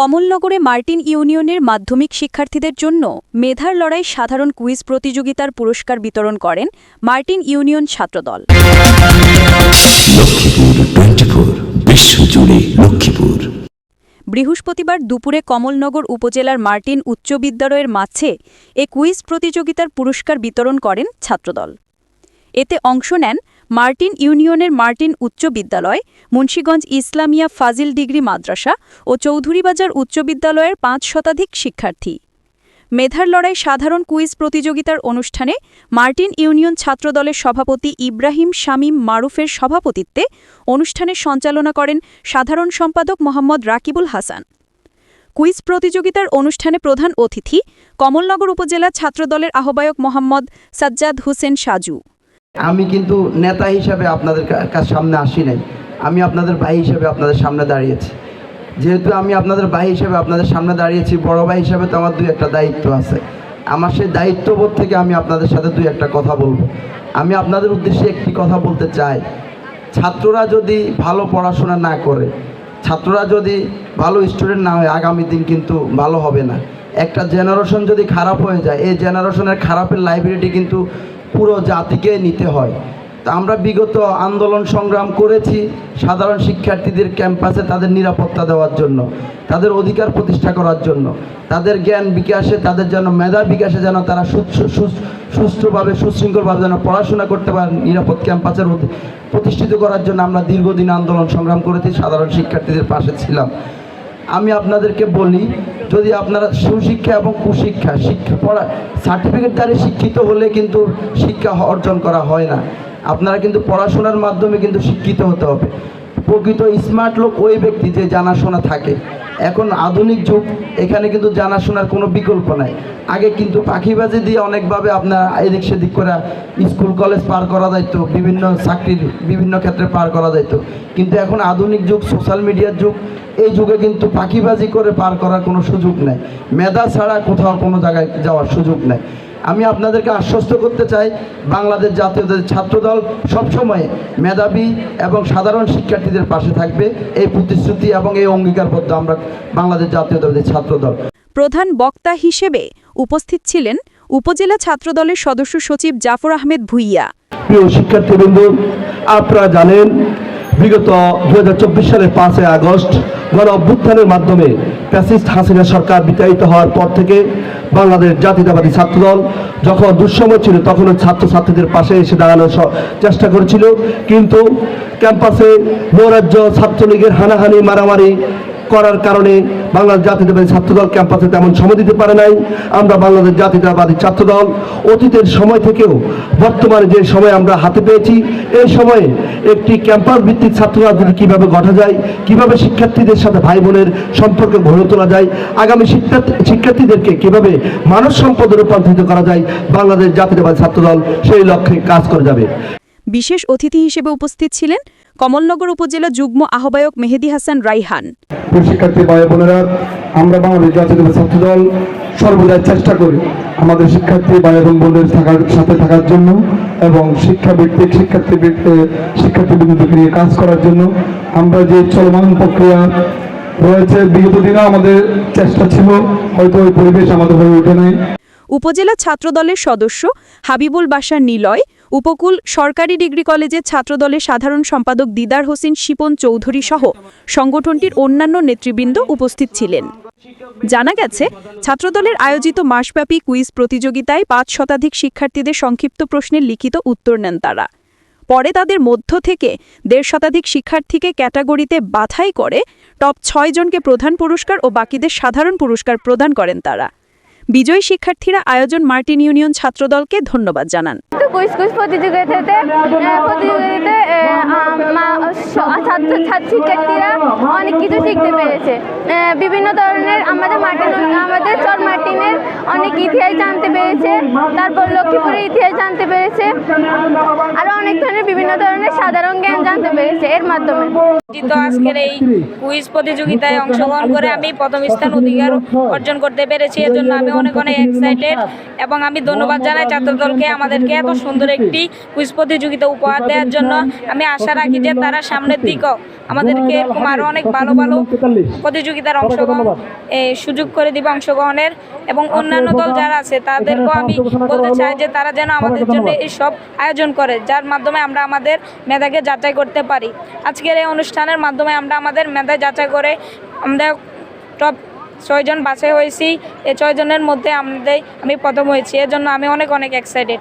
কমলনগরে Martin ইউনিয়নের মাধ্যমিক শিক্ষার্থীদের জন্য মেধার লড়াই সাধারণ কুইজ প্রতিযোগিতার পুরস্কার বিতরণ করেন মার্টিন ইউনিয়ন ছাত্রদল। বৃহস্পতিবার দুপুরে কমলনগর উপজেলার মার্টিন উচ্চ বিদ্যালয়ের মাঝে এ কুইজ প্রতিযোগিতার পুরস্কার বিতরণ করেন ছাত্রদল। এতে অংশ নেন মার্টিন ইউনিয়নের মার্টিন উচ্চ বিদ্যালয়, মুন্সীগঞ্জ ইসলামিয়া ফাজিল ডিগ্রি মাদ্রাসা ও চৌধুরীবাজার উচ্চ বিদ্যালয়ের পাঁচ শতাধিক শিক্ষার্থী। মেধার লড়াই সাধারণ কুইজ প্রতিযোগিতার অনুষ্ঠানে মার্টিন ইউনিয়ন ছাত্রদলের সভাপতি ইব্রাহিম শামীম মারুফের সভাপতিত্বে অনুষ্ঠানের সঞ্চালনা করেন সাধারণ সম্পাদক মোহাম্মদ রাকিবুল হাসান। কুইজ প্রতিযোগিতার অনুষ্ঠানে প্রধান অতিথি কমলনগর উপজেলা ছাত্রদলের আহ্বায়ক মোহাম্মদ সাজ্জাদ হোসেন সাজু। আমি কিন্তু নেতা হিসাবে আপনাদের সামনে আসি নাই। আমি আপনাদের ভাই হিসাবে আপনাদের সামনে দাঁড়িয়েছি। যেহেতু আমি আপনাদের ভাই হিসাবে আপনাদের সামনে দাঁড়িয়েছি, বড় ভাই হিসাবে তো আমার দুই একটা দায়িত্ব আছে। আমার সেই দায়িত্ববোধ থেকে আমি আপনাদের সাথে দুই একটা কথা বলব। আমি আপনাদের উদ্দেশ্যে একটি কথা বলতে চাই। ছাত্ররা যদি ভালো পড়াশোনা না করে, ছাত্ররা যদি ভালো স্টুডেন্ট না হয়, আগামী দিন কিন্তু ভালো হবে না। একটা জেনারেশন যদি খারাপ হয়ে যায়, এই জেনারেশনের খারাপের লাইব্রেরিটি কিন্তু পুরো জাতিকে নিতে হয়। তা আমরা বিগত আন্দোলন সংগ্রাম করেছি সাধারণ শিক্ষার্থীদের ক্যাম্পাসে তাদের নিরাপত্তা দেওয়ার জন্য, তাদের অধিকার প্রতিষ্ঠা করার জন্য, তাদের জ্ঞান বিকাশে, তাদের যেন মেধা বিকাশে যেন তারা সুষ্ঠুভাবে, সুশৃঙ্খলভাবে যেন পড়াশোনা করতে পারেন নিরাপদ ক্যাম্পাসের প্রতিষ্ঠিত করার জন্য আমরা দীর্ঘদিন আন্দোলন সংগ্রাম করেছি, সাধারণ শিক্ষার্থীদের পাশে ছিলাম। আমি আপনাদেরকে বলি, যদি আপনারা সুশিক্ষা এবং কুশিক্ষা, শিক্ষা পড়া সার্টিফিকেট দ্বারা শিক্ষিত হলে কিন্তু শিক্ষা অর্জন করা হয় না। আপনারা কিন্তু পড়াশোনার মাধ্যমে কিন্তু শিক্ষিত হতে হবে। প্রকৃত স্মার্ট লোক ওই ব্যক্তি যে জানাশোনা থাকে। এখন আধুনিক যুগ, এখানে কিন্তু জানাশোনার কোনো বিকল্প নাই। আগে কিন্তু পাখিবাজি দিয়ে অনেকভাবে আপনার এদিক সেদিক করে স্কুল, কলেজ পার করা যাইত, বিভিন্ন চাকরির বিভিন্ন ক্ষেত্রে পার করা যাইত। কিন্তু এখন আধুনিক যুগ সোশ্যাল মিডিয়ার যুগ, এই যুগে কিন্তু পাখিবাজি করে পার করার কোনো সুযোগ নেই। মেধা ছাড়া কোথাও কোনো জায়গায় যাওয়ার সুযোগ নেই। আমি আপনাদেরকে আশ্বস্ত করতে চাই বাংলাদেশ জাতীয় ছাত্রদল সবসময় মেধাবী এবং সাধারণ শিক্ষার্থীদের পাশে থাকবে। এই প্রতিশ্রুতি এবং এই অঙ্গীকারবদ্ধ আমরা বাংলাদেশ জাতীয়তাবাদী ছাত্রদল। প্রধান বক্তা হিসেবে উপস্থিত ছিলেন উপজেলা ছাত্রদলের সদস্য সচিব জাফর আহমেদ ভুইয়া। প্রিয় শিক্ষার্থীবৃন্দ আপনারা জানেন বিগত দু হাজার চব্বিশ সালের পাঁচই আগস্ট গণ অভ্যুত্থানের মাধ্যমে প্যাসিস্ট হাসিনা সরকার বিতাড়িত হওয়ার পর থেকে বাংলাদেশ জাতীয়তাবাদী ছাত্রদল যখন দুঃসময় ছিল, তখনও ছাত্রছাত্রীদের পাশে এসে দাঁড়ানোর চেষ্টা করেছিল। কিন্তু ক্যাম্পাসে নৈরাজ্য ছাত্রলীগের হানাহানি, মারামারি করার কারণে বাংলাদেশ জাতীয়তাবাদী ছাত্রদল ক্যাম্পাসে তেমন সময় দিতে পারে নাই। আমরা বাংলাদেশ জাতীয়তাবাদী ছাত্রদল অতীতের সময় থেকেও বর্তমানে যে সময় আমরা হাতে পেয়েছি, এই সময়ে একটি ক্যাম্পাস ভিত্তিক ছাত্র রাজনীতি কীভাবে গঠা যায়, কীভাবে শিক্ষার্থীদের সাথে ভাই বোনের সম্পর্ক গড়ে তোলা যায়, আগামী শিক্ষার্থী, শিক্ষার্থীদেরকে কীভাবে মানব সম্পদে রূপান্তরিত করা যায়, বাংলাদেশ জাতীয়তাবাদী ছাত্রদল সেই লক্ষ্যে কাজ করে যাবে। বিশেষ অতিথি হিসেবে উপস্থিত ছিলেন কমলনগর উপজেলা যুগ্ম আহ্বায়ক মেহেদি হাসান রাইহান। শিক্ষার্থী ভাই বোনেরা আমরা বাংলাদেশ জাতীয় ছাত্রদল সর্বদাই চেষ্টা করি আমাদের শিক্ষার্থী ভাই এবং বোনদের থাকার সাথে থাকার জন্য এবং শিক্ষা শিক্ষাভিত্তিক শিক্ষার্থী শিক্ষার্থীবৃন্দকে নিয়ে কাজ করার জন্য আমরা যে চলমান প্রক্রিয়া রয়েছে বিগত দিনে আমাদের চেষ্টা ছিল হয়তো ওই পরিবেশ আমাদের হয়ে ওঠে নাই। উপজেলা ছাত্রদলের সদস্য হাবিবুল বাসার নিলয় উপকূল সরকারি ডিগ্রি কলেজের ছাত্রদলের সাধারণ সম্পাদক দিদার হোসেন শিপন চৌধুরী সহ সংগঠনটির অন্যান্য নেতৃবৃন্দ উপস্থিত ছিলেন। জানা গেছে, ছাত্রদলের আয়োজিত মাসব্যাপী কুইজ প্রতিযোগিতায় পাঁচ শতাধিক শিক্ষার্থীদের সংক্ষিপ্ত প্রশ্নের লিখিত উত্তর নেন তারা। পরে তাদের মধ্য থেকে দেড় শতাধিক শিক্ষার্থীকে ক্যাটাগরিতে বাছাই করে, টপ ছয় জনকে প্রধান পুরস্কার ও বাকিদের সাধারণ পুরস্কার প্রদান করেন তারা। বিজয়ী শিক্ষার্থীরা আয়োজন মার্টিন ইউনিয়ন ছাত্রদলকে ধন্যবাদ জানান। প্রতিযোগিতাতে প্রতিযোগিতাতে ছাত্র শিক্ষার্থীরা অনেক কিছু শিখতে পেরেছে। বিভিন্ন ধরনের আমাদের মার্টিন আমাদের চর মার্টিনের অনেক ইতিহাস জানতে পেরেছে তারপর লক্ষ্মীপুরের ইতিহাস জানতে পেরেছে আরও অনেক ধরনের বিভিন্ন ধরনের সাধারণ জ্ঞান জানতে পেরেছে এর মাধ্যমে। আজকের এই কুইজ প্রতিযোগিতায় অংশগ্রহণ করে আমি প্রথম স্থান অধিকার অর্জন করতে পেরেছি এর জন্য আমি অনেক অনেক এক্সাইটেড এবং আমি ধন্যবাদ জানাই ছাত্রদলকে আমাদেরকে এত সুন্দর একটি কুইজ প্রতিযোগিতা উপহার দেওয়ার জন্য। আমি আশা রাখি যে তারা সামনের দিকেও আমাদেরকে এরকম আরও অনেক ভালো ভালো প্রতিযোগিতার অংশগ্রহণ সুযোগ করে দিবে অংশগ্রহণের এবং অন্যান্য দল যারা আছে তাদেরকেও আমি বলতে চাই যে তারা যেন আমাদের জন্য এইসব আয়োজন করে যার মাধ্যমে আমরা আমাদের মেধাকে যাচাই করতে পারি। আজকের এই অনুষ্ঠানের মাধ্যমে আমরা আমাদের মেধা যাচাই করে আমরা টপ ছয়জন বাছাই হয়েছি। এই ছয়জনের মধ্যে আমাদের আমি প্রথম হয়েছি। এর জন্য আমি অনেক অনেক এক্সাইটেড